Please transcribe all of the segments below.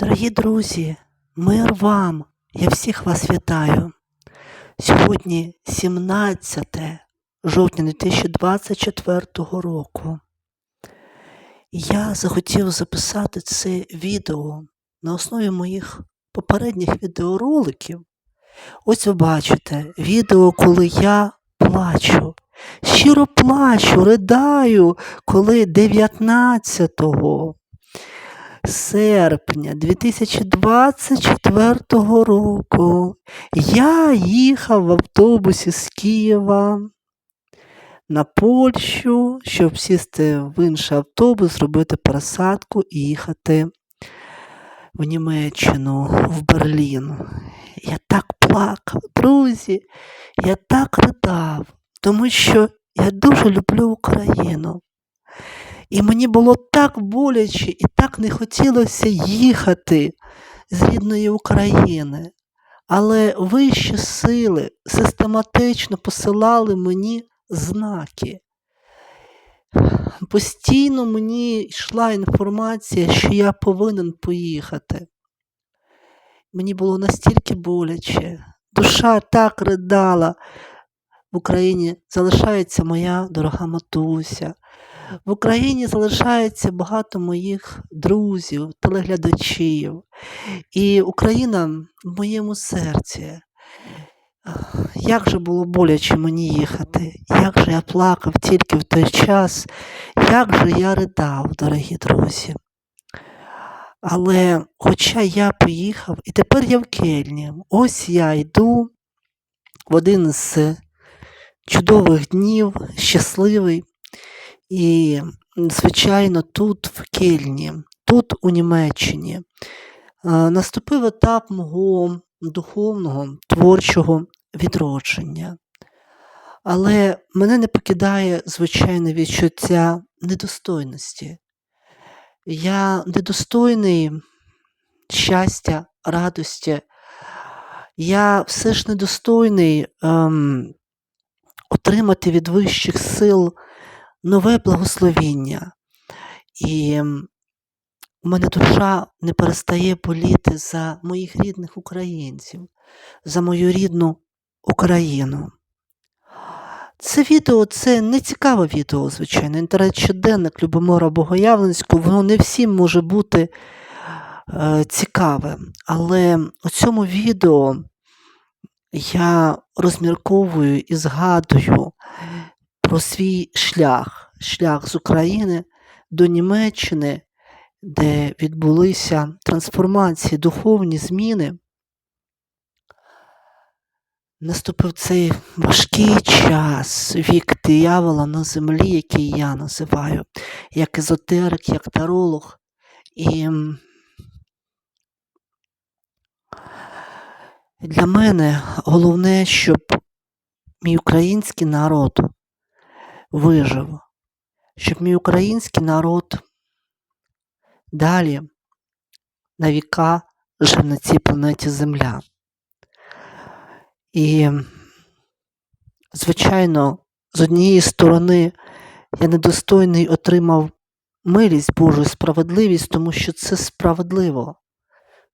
Дорогі друзі, мир вам! Я всіх вас вітаю. Сьогодні 17 жовтня 2024 року. Я захотів записати це відео на основі моїх попередніх відеороликів. Ось ви бачите відео, коли я плачу. Щиро плачу, ридаю, коли 19 серпня 2024 року я їхав в автобусі з Києва на Польщу, щоб сісти в інший автобус, зробити пересадку і їхати в Німеччину, в Берлін. Я так плакав, друзі, я так ридав, тому що я дуже люблю Україну. І мені було так боляче і так не хотілося їхати з рідної України. Але вищі сили систематично посилали мені знаки. Постійно мені йшла інформація, що я повинен поїхати. Мені було настільки боляче, душа так ридала. В Україні залишається моя дорога матуся. В Україні залишається багато моїх друзів, телеглядачів. І Україна в моєму серці. Як же було боляче мені їхати, як же я плакав тільки в той час, як же я ридав, дорогі друзі. Але хоча я поїхав, і тепер я в Кельні, ось я йду в один з чудових днів, щасливий. І, звичайно, тут, в Кельні, тут, у Німеччині, наступив етап мого духовного, творчого відродження. Але мене не покидає звичайне відчуття недостойності. Я недостойний щастя, радості. Я все ж недостойний ем, отримати від вищих сил нове благословіння. І у мене душа не перестає боліти за моїх рідних українців, за мою рідну Україну. Це відео це не цікаве відео, звичайно. Інтернет-щоденник Любомира Богоявленського, воно не всім може бути е, цікаве. Але у цьому відео я розмірковую і згадую про свій шлях, шлях з України до Німеччини, де відбулися трансформації, духовні зміни. Наступив цей важкий час, вік диявола на землі, який я називаю, як езотерик, як таролог. І для мене головне, щоб мій український народ вижив, щоб мій український народ далі на віка жив на цій планеті Земля. І, звичайно, з однієї сторони я недостойний отримав милість Божу, справедливість, тому що це справедливо.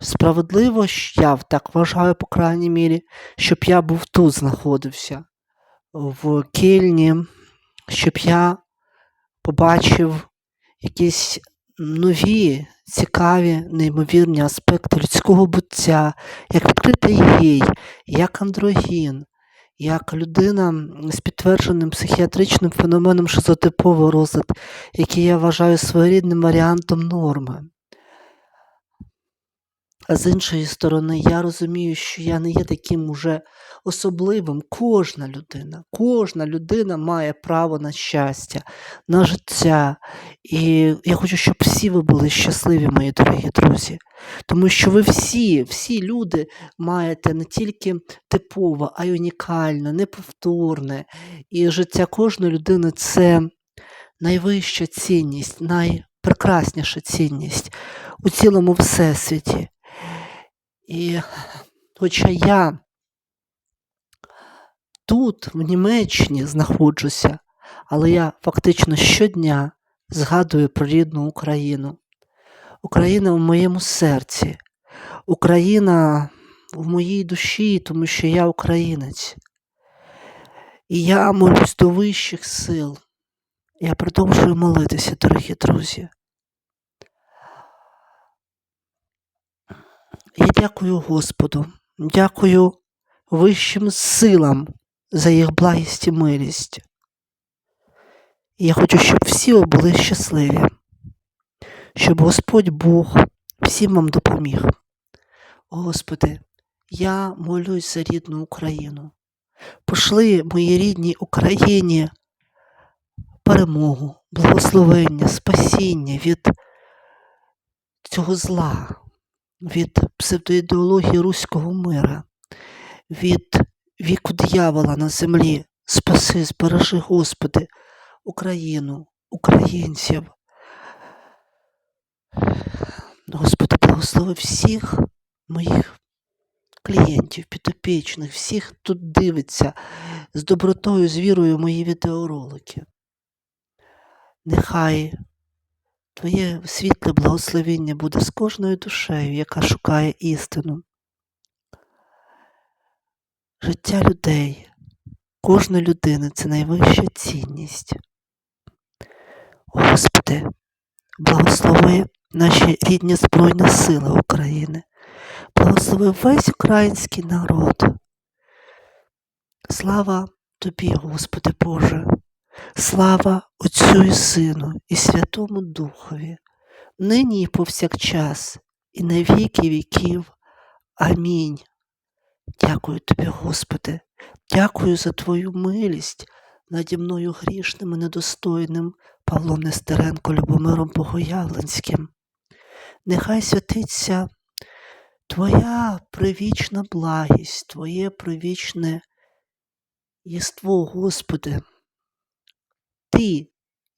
Справедливо, я так вважаю, по крайній мірі, щоб я був тут знаходився, в Кельні, щоб я побачив якісь нові, цікаві, неймовірні аспекти людського буття, як відкритий гей, як андрогін, як людина з підтвердженим психіатричним феноменом шизотипового розлад, який я вважаю своєрідним варіантом норми. А з іншої сторони, я розумію, що я не є таким уже особливим. Кожна людина, кожна людина має право на щастя, на життя. І я хочу, щоб всі ви були щасливі, мої дорогі друзі. Тому що ви всі, всі люди маєте не тільки типове, а й унікальне, неповторне. І життя кожної людини це найвища цінність, найпрекрасніша цінність у цілому всесвіті. І хоча я тут, в Німеччині, знаходжуся, але я фактично щодня згадую про рідну Україну. Україна в моєму серці, Україна в моїй душі, тому що я українець. І я молюсь до вищих сил. Я продовжую молитися, дорогі друзі. Я дякую Господу, дякую вищим силам за їх благість і милість. Я хочу, щоб всі ви були щасливі, щоб Господь Бог всім вам допоміг. Господи, я молюсь за рідну Україну. Пошли моїй рідній Україні перемогу, благословення, спасіння від цього зла, від псевдоідеології руського мира, від віку диявола на землі. Спаси, збережи, Господи, Україну, українців. Господи, благослови всіх моїх клієнтів, підопічних, всіх, хто дивиться з добротою, з вірою мої відеоролики. Нехай Твоє світле благословіння буде з кожною душею, яка шукає істину. Життя людей, кожної людини це найвища цінність. Господи, благослови наші рідні Збройні Сили України, благослови весь український народ. Слава Тобі, Господи Боже, слава Отцю і Сину і Святому Духові, нині і повсякчас, і на віки віків. Амінь. Дякую тобі, Господи, дякую за Твою милість наді мною грішним і недостойним Павлом Нестеренко, Любомиром Богоявленським. Нехай святиться Твоя привічна благість, Твоє привічне єство, Господи. Ти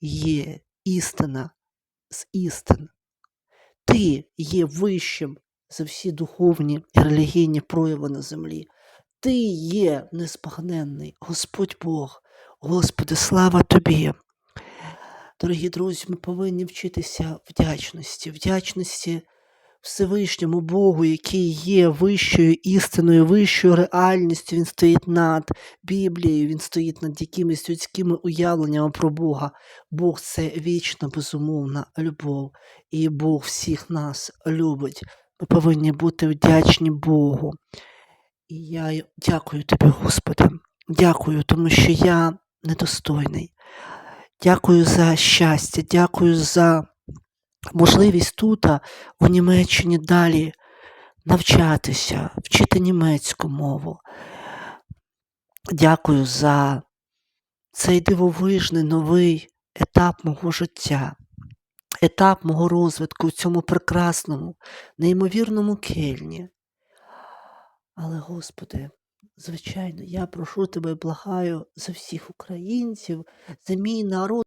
є істина з істин. Ти є вищим за всі духовні і релігійні прояви на землі. Ти є неспагненний, Господь Бог, Господи, слава Тобі. Дорогі друзі, ми повинні вчитися вдячності, вдячності Всевишньому Богу, який є вищою істиною, вищою реальністю. Він стоїть над Біблією, він стоїть над якимись людськими уявленнями про Бога. Бог це вічна, безумовна любов, і Бог всіх нас любить. Ми повинні бути вдячні Богу. І я дякую тобі, Господи. Дякую, тому що я недостойний. Дякую за щастя, дякую за можливість тут, у Німеччині, далі навчатися, вчити німецьку мову. Дякую за цей дивовижний новий етап мого життя, етап мого розвитку в цьому прекрасному, неймовірному кельні. Але, Господи, звичайно, я прошу тебе благаю за всіх українців, за мій народ.